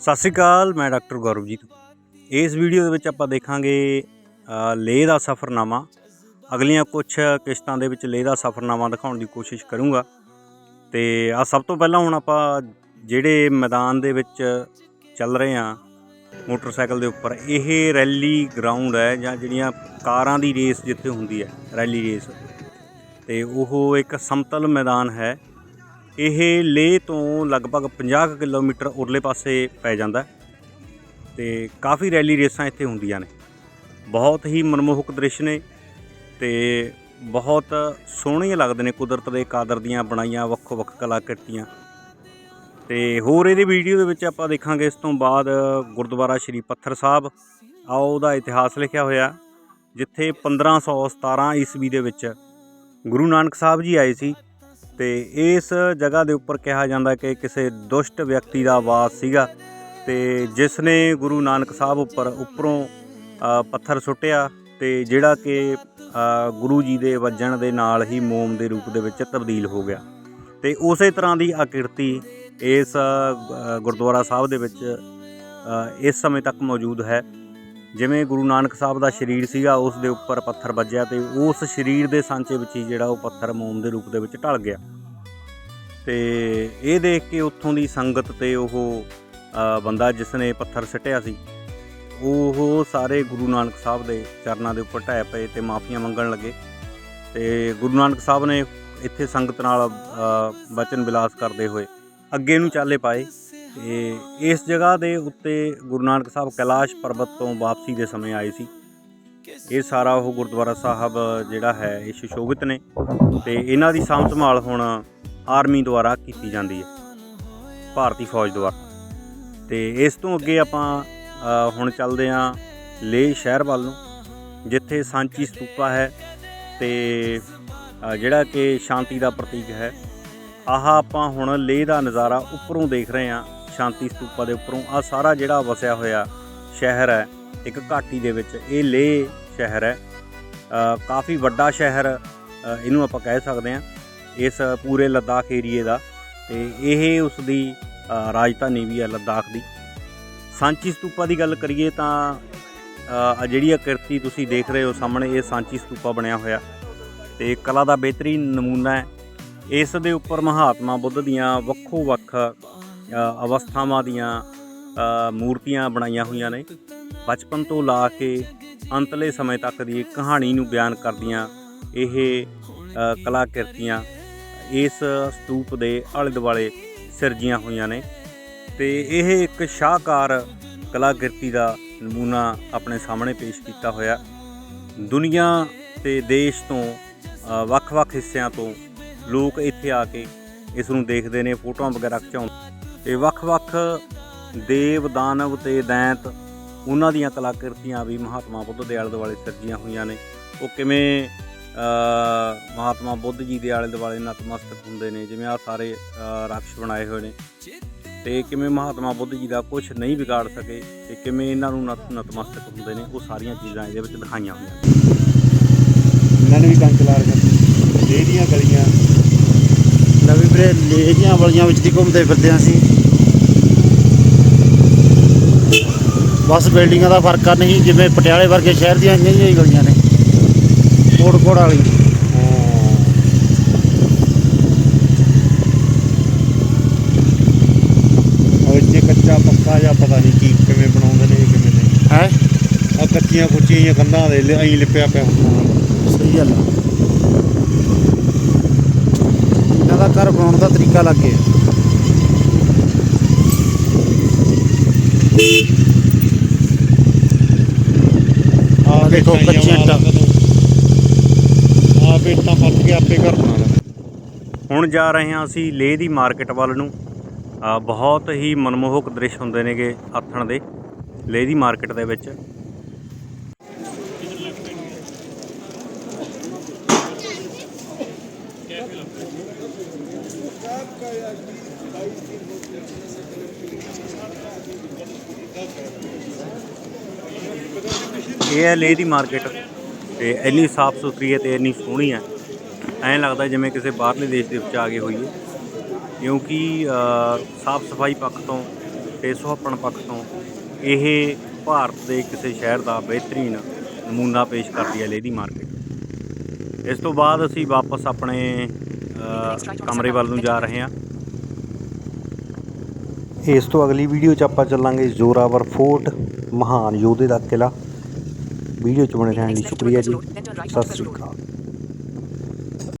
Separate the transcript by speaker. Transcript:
Speaker 1: ਸਤਿ ਸ਼੍ਰੀ ਅਕਾਲ, ਮੈਂ ਡਾਕਟਰ ਗੌਰਵਜੀਤ। ਇਸ ਵੀਡੀਓ ਦੇ ਵਿੱਚ ਆਪਾਂ ਦੇਖਾਂਗੇ ਲੇਹ ਦਾ ਸਫ਼ਰਨਾਮਾ। ਅਗਲੀਆਂ ਕੁਝ ਕਿਸ਼ਤਾਂ ਦੇ ਵਿੱਚ ਲੇਹ ਦਾ ਸਫ਼ਰਨਾਮਾ ਦਿਖਾਉਣ ਦੀ ਕੋਸ਼ਿਸ਼ ਕਰੂੰਗਾ। ਤੇ ਆ ਸਭ ਤੋਂ ਪਹਿਲਾਂ ਹੁਣ ਆਪਾਂ ਜਿਹੜੇ ਮੈਦਾਨ ਦੇ ਵਿੱਚ ਚੱਲ ਰਹੇ ਆ ਮੋਟਰਸਾਈਕਲ ਦੇ ਉੱਪਰ, ਇਹ ਰੈਲੀ ਗਰਾਊਂਡ ਹੈ ਜਾਂ ਜਿਹੜੀਆਂ ਕਾਰਾਂ ਦੀ ਰੇਸ ਜਿੱਥੇ ਹੁੰਦੀ ਹੈ, ਰੈਲੀ ਰੇਸ। ਤੇ ਉਹ ਇੱਕ ਸਮਤਲ ਮੈਦਾਨ ਹੈ। ਇਹ ਲੇਹ ਤੋਂ ਲਗਭਗ 50 ਕੁ ਕਿਲੋਮੀਟਰ ਉਰਲੇ ਪਾਸੇ ਪੈ ਜਾਂਦਾ ਹੈ ਤੇ ਕਾਫੀ ਰੈਲੀ ਰੇਸਾਂ ਇੱਥੇ ਹੁੰਦੀਆਂ ਨੇ। ਬਹੁਤ ਹੀ ਮਨਮੋਹਕ ਦ੍ਰਿਸ਼ ਨੇ ਤੇ ਬਹੁਤ ਸੋਹਣੀਆਂ ਲੱਗਦੇ ਨੇ ਕੁਦਰਤ ਦੇ ਕਾਦਰ ਦੀਆਂ ਬਣਾਈਆਂ ਵੱਖੋ ਵੱਖ ਕਲਾਕ੍ਰਿਤੀਆਂ। ਤੇ ਹੋਰ ਇਹਦੀ ਵੀਡੀਓ ਦੇ ਵਿੱਚ ਆਪਾਂ ਦੇਖਾਂਗੇ ਇਸ ਤੋਂ ਬਾਅਦ ਗੁਰਦੁਆਰਾ ਸ਼੍ਰੀ ਪੱਥਰ ਸਾਹਿਬ। ਆਓ ਉਹਦਾ ਇਤਿਹਾਸ ਲਿਖਿਆ ਹੋਇਆ, ਜਿੱਥੇ 1517 ਈਸਵੀ ਦੇ ਵਿੱਚ ਗੁਰੂ ਨਾਨਕ ਸਾਹਿਬ ਜੀ ਆਏ ਸੀ। ਤੇ ਇਸ ਜਗ੍ਹਾ ਦੇ ਉੱਪਰ ਕਿਹਾ ਜਾਂਦਾ ਕਿ ਕਿਸੇ ਦੁਸ਼ਟ ਵਿਅਕਤੀ ਦਾ ਵਾਸ ਸੀਗਾ ਤੇ ਜਿਸ ਨੇ ਗੁਰੂ ਨਾਨਕ ਸਾਹਿਬ ਉੱਪਰ ਉੱਪਰੋਂ ਪੱਥਰ ਸੁੱਟਿਆ ਤੇ ਜਿਹੜਾ ਕਿ ਗੁਰੂ ਜੀ ਦੇ ਵੱਜਣ ਦੇ ਨਾਲ ਹੀ ਮੋਮ ਦੇ ਰੂਪ ਦੇ ਵਿੱਚ ਤਬਦੀਲ ਹੋ ਗਿਆ। ਤੇ ਉਸੇ ਤਰ੍ਹਾਂ ਦੀ ਆਕਿਰਤੀ ਇਸ ਗੁਰਦੁਆਰਾ ਸਾਹਿਬ ਦੇ ਵਿੱਚ ਇਸ ਸਮੇਂ ਤੱਕ ਮੌਜੂਦ ਹੈ। ਜਿਵੇਂ ਗੁਰੂ ਨਾਨਕ ਸਾਹਿਬ ਦਾ ਸਰੀਰ ਸੀਗਾ ਉਸ ਦੇ ਉੱਪਰ ਪੱਥਰ ਵੱਜਿਆ ਤੇ ਉਸ ਸਰੀਰ ਦੇ ਸਾਂਚੇ ਵਿੱਚ ਹੀ ਜਿਹੜਾ ਉਹ ਪੱਥਰ ਮੋਮ ਦੇ ਰੂਪ ਦੇ ਵਿੱਚ ਢਲ ਗਿਆ। ਤੇ ਇਹ ਦੇਖ ਕੇ ਉੱਥੋਂ ਦੀ ਸੰਗਤ ਤੇ ਉਹ ਬੰਦਾ ਜਿਸ ਨੇ ਪੱਥਰ ਸਿੱਟਿਆ ਸੀ ਉਹ ਸਾਰੇ ਗੁਰੂ ਨਾਨਕ ਸਾਹਿਬ ਦੇ ਚਰਨਾਂ ਦੇ ਉੱਪਰ ਢਹਿ ਪਏ ਤੇ ਮਾਫੀਆਂ ਮੰਗਣ ਲੱਗੇ। ਤੇ ਗੁਰੂ ਨਾਨਕ ਸਾਹਿਬ ਨੇ ਇੱਥੇ ਸੰਗਤ ਨਾਲ ਅ, ਬਚਨ ਵਿਲਾਸ ਕਰਦੇ ਹੋਏ ਅੱਗੇ ਨੂੰ ਚਾਲੇ ਪਾਏ। ਤੇ ਇਸ ਜਗ੍ਹਾ ਦੇ ਉੱਤੇ ਗੁਰੂ ਨਾਨਕ ਸਾਹਿਬ ਕੈਲਾਸ਼ ਪਰਬਤ ਤੋਂ ਵਾਪਸੀ ਦੇ ਸਮੇਂ ਆਏ ਸੀ। ਇਹ ਸਾਰਾ ਉਹ ਗੁਰਦੁਆਰਾ ਸਾਹਿਬ ਜਿਹੜਾ ਹੈ, ਇਹ ਸੁਸ਼ੋਭਿਤ ਨੇ ਤੇ ਇਹਨਾਂ ਦੀ ਸਾਂਭ ਸੰਭਾਲ ਹੁਣ ਆਰਮੀ ਦੁਆਰਾ ਕੀਤੀ ਜਾਂਦੀ ਹੈ, ਭਾਰਤੀ ਫੌਜ ਦੁਆਰਾ। ਤੇ ਇਸ ਤੋਂ ਅੱਗੇ ਆਪਾਂ ਹੁਣ ਚੱਲਦੇ ਹਾਂ ਲੇਹ ਸ਼ਹਿਰ ਵੱਲ ਨੂੰ, ਜਿੱਥੇ ਸਾਂਚੀ ਸਤੂਪਾ ਹੈ ਤੇ ਜਿਹੜਾ ਕਿ ਸ਼ਾਂਤੀ ਦਾ ਪ੍ਰਤੀਕ ਹੈ। ਆਹ ਆਪਾਂ ਹੁਣ ਲੇਹ ਦਾ ਨਜ਼ਾਰਾ ਉੱਪਰੋਂ ਦੇਖ ਰਹੇ ਹਾਂ। ਸ਼ਾਂਤੀ ਸਤੂਪਾ ਦੇ ਉੱਪਰੋਂ ਆ ਸਾਰਾ ਜਿਹੜਾ ਵਸਿਆ ਹੋਇਆ ਸ਼ਹਿਰ ਹੈ ਇੱਕ ਘਾਟੀ ਦੇ ਵਿੱਚ ਇਹ ਲੇਹ ਸ਼ਹਿਰ ਹੈ। ਕਾਫੀ ਵੱਡਾ ਸ਼ਹਿਰ ਇਹਨੂੰ ਆਪਾਂ ਕਹਿ ਸਕਦੇ ਹਾਂ ਇਸ ਪੂਰੇ ਲੱਦਾਖ ਏਰੀਏ ਦਾ। ਤੇ ਇਹ ਉਸ ਦੀ ਰਾਜਧਾਨੀ ਵੀ ਹੈ ਲੱਦਾਖ ਦੀ। ਸਾਂਚੀ ਸਤੂਪਾ ਦੀ ਗੱਲ ਕਰੀਏ ਤਾਂ ਅ, ਜਿਹੜੀ ਆਕਿਰਤੀ ਤੁਸੀਂ ਦੇਖ ਰਹੇ ਹੋ ਸਾਹਮਣੇ ਇਹ ਸਾਂਚੀ ਸਤੂਪਾ ਬਣਿਆ ਹੋਇਆ। ਤੇ ਕਲਾ ਦਾ ਬਿਹਤਰੀਨ ਨਮੂਨਾ ਹੈ। ਇਸ ਦੇ ਉੱਪਰ ਮਹਾਤਮਾ ਬੁੱਧ ਦੀਆਂ ਵੱਖੋ ਵੱਖ ਅਵਸਥਾਵਾਂ ਦੀਆਂ ਮੂਰਤੀਆਂ ਬਣਾਈਆਂ ਹੋਈਆਂ ਨੇ। ਬਚਪਨ ਤੋਂ ਲਾ ਕੇ ਅੰਤਲੇ ਸਮੇਂ ਤੱਕ ਦੀ ਕਹਾਣੀ ਨੂੰ ਬਿਆਨ ਕਰਦੀਆਂ ਇਹ ਕਲਾ ਕਿਰਤੀਆਂ ਇਸ ਸਤੂਪ ਦੇ ਆਲੇ ਦੁਆਲੇ ਸਿਰਜੀਆਂ ਹੋਈਆਂ ਨੇ। ਤੇ ਇਹ ਇੱਕ ਸ਼ਾਹਕਾਰ ਕਲਾ ਕਿਰਤੀ ਦਾ ਨਮੂਨਾ ਆਪਣੇ ਸਾਹਮਣੇ ਪੇਸ਼ ਕੀਤਾ ਹੋਇਆ। ਦੁਨੀਆ ਤੇ ਦੇਸ਼ ਤੋਂ ਵੱਖ-ਵੱਖ ਹਿੱਸਿਆਂ ਤੋਂ ਲੋਕ ਇੱਥੇ ਆ ਕੇ ਇਸ ਨੂੰ ਦੇਖਦੇ ਨੇ, ਫੋਟੋਆਂ ਵਗੈਰਾ ਖਿਚਾਉਂਦੇ ਤੇ ਵੱਖ-ਵੱਖ ਦੇਵ ਦਾਨਵ ਤੇ ਦੈਂਤ ਉਹਨਾਂ ਦੀਆਂ ਕਲਾਕ੍ਰਿਤੀਆਂ ਵੀ ਮਹਾਤਮਾ ਬੁੱਧ ਦੇ ਆਲੇ ਦੁਆਲੇ ਸਿਰਜੀਆਂ ਹੋਈਆਂ ਨੇ। ਉਹ ਕਿਵੇਂ ਮਹਾਤਮਾ ਬੁੱਧ ਜੀ ਦੇ ਆਲੇ ਦੁਆਲੇ ਨਤਮਸਤਕ ਹੁੰਦੇ ਨੇ ਜਿਵੇਂ ਆ ਸਾਰੇ ਅ, ਰਾਕਸ਼ ਬਣਾਏ ਹੋਏ ਨੇ। ਤੇ ਕਿਵੇਂ ਮਹਾਤਮਾ ਬੁੱਧ ਜੀ ਦਾ ਕੁਝ ਨਹੀਂ ਵਿਗਾੜ ਸਕੇ ਤੇ ਕਿਵੇਂ ਇਹਨਾਂ ਨੂੰ ਨਤ ਨਤਮਸਤਕ ਹੁੰਦੇ ਨੇ ਉਹ ਸਾਰੀਆਂ ਚੀਜ਼ਾਂ ਇਹਦੇ ਵਿੱਚ ਦਿਖਾਈਆਂ ਹੋਈਆਂ ਨੇ।
Speaker 2: ਇਹਨਾਂ ਨੇ ਵੀ ਕੰਮ ਚਲਾ ਰੱਖਿਆ ਗਲੀਆਂ
Speaker 3: ਵੀਰੇ ਲੇਹ ਦੀਆਂ ਵਲੀਆਂ ਵਿੱਚ ਦੀ ਘੁੰਮਦੇ ਫਿਰਦੇ ਹਾਂ ਅਸੀਂ। ਬਸ ਬਿਲਡਿੰਗਾਂ ਦਾ ਫ਼ਰਕ ਆ ਨਹੀਂ ਜਿਵੇਂ ਪਟਿਆਲੇ ਵਰਗੇ ਸ਼ਹਿਰ ਦੀਆਂ ਇੰਨੀਆਂ ਹੀ ਗਲੀਆਂ ਨੇ। ਕੋੜ ਕੋੜ ਵਾਲੀ
Speaker 2: ਉਹ ਇੱਥੇ ਕੱਚਾ ਪੱਕਾ ਜਾਂ ਪਤਾ ਨਹੀਂ ਕੀ ਕਿਵੇਂ ਬਣਾਉਂਦੇ ਨੇ ਕਿਵੇਂ ਨਹੀਂ।
Speaker 3: ਹੈ?
Speaker 2: ਆ ਕੱਚੀਆਂ ਕੁੱਚੀਆਂ ਕੰਧਾਂ ਦੇ ਐਂ ਲਿਪਿਆ ਪਿਆ ਹੁੰਦਾ।
Speaker 3: ਸਹੀ ਗੱਲ ਆ। ਦਾ ਘਰ ਬਣਾਉਣ ਦਾ ਤਰੀਕਾ ਲੱਗ ਗਿਆ।
Speaker 2: ਆ
Speaker 3: ਦੇਖੋ ਕੱਚੀਆਂ ਇੱਟਾਂ।
Speaker 2: ਆ ਬੇਟਾ ਪੱਟ ਕੇ ਆਪੇ ਘਰ ਬਣਾ
Speaker 1: ਹੁਣ ਜਾ ਰਹੇ ਹਾਂ ਅਸੀਂ ਲੇਹ ਦੀ ਮਾਰਕੀਟ ਵੱਲ ਨੂੰ। ਬਹੁਤ ਹੀ ਮਨਮੋਹਕ ਦ੍ਰਿਸ਼ ਹੁੰਦੇ ਨੇਗੇ ਆਥਣ ਦੇ ਲੇਹ ਦੀ ਮਾਰਕੀਟ ਦੇ ਵਿੱਚ। ਇਹ ਹੈ ਲੇਹ ਦੀ ਮਾਰਕੀਟ ਤੇ ਇੰਨੀ ਸਾਫ਼ ਸੁਥਰੀ ਹੈ ਤੇ ਇੰਨੀ ਸੋਹਣੀ ਹੈ। ਐਂ ਲੱਗਦਾ ਜਿਵੇਂ ਕਿਸੇ ਬਾਹਰਲੇ ਦੇਸ਼ ਦੇ ਵਿੱਚ ਆ ਗਏ ਹੋਈਏ ਕਿਉਂਕਿ ਸਾਫ਼ ਸਫ਼ਾਈ ਪੱਖ ਤੋਂ ਤੇ ਸੁਹੱਪਣ ਪੱਖ ਤੋਂ ਇਹ ਭਾਰਤ ਦੇ ਕਿਸੇ ਸ਼ਹਿਰ ਦਾ ਬਿਹਤਰੀਨ ਨਮੂਨਾ ਪੇਸ਼ ਕਰਦੀ ਹੈ ਲੇਹ ਦੀ ਮਾਰਕੀਟ ਇਸ ਤੋਂ ਬਾਅਦ ਅਸੀਂ ਵਾਪਸ ਆਪਣੇ ਕਮਰੇ ਵੱਲ ਨੂੰ ਜਾ ਰਹੇ ਹਾਂ। ਇਸ ਤੋਂ ਅਗਲੀ ਵੀਡੀਓ 'ਚ ਆਪਾਂ ਚੱਲਾਂਗੇ ਜ਼ੋਰਾਵਰ ਫੋਰਟ, ਮਹਾਨ ਯੋਧੇ ਦਾ ਕਿਲਾ ਵੀਡੀਓ 'ਚ ਬਣੇ ਰਹਿਣ ਲਈ ਸ਼ੁਕਰੀਆ ਜੀ ਸਤਿ ਸ੍ਰੀ ਅਕਾਲ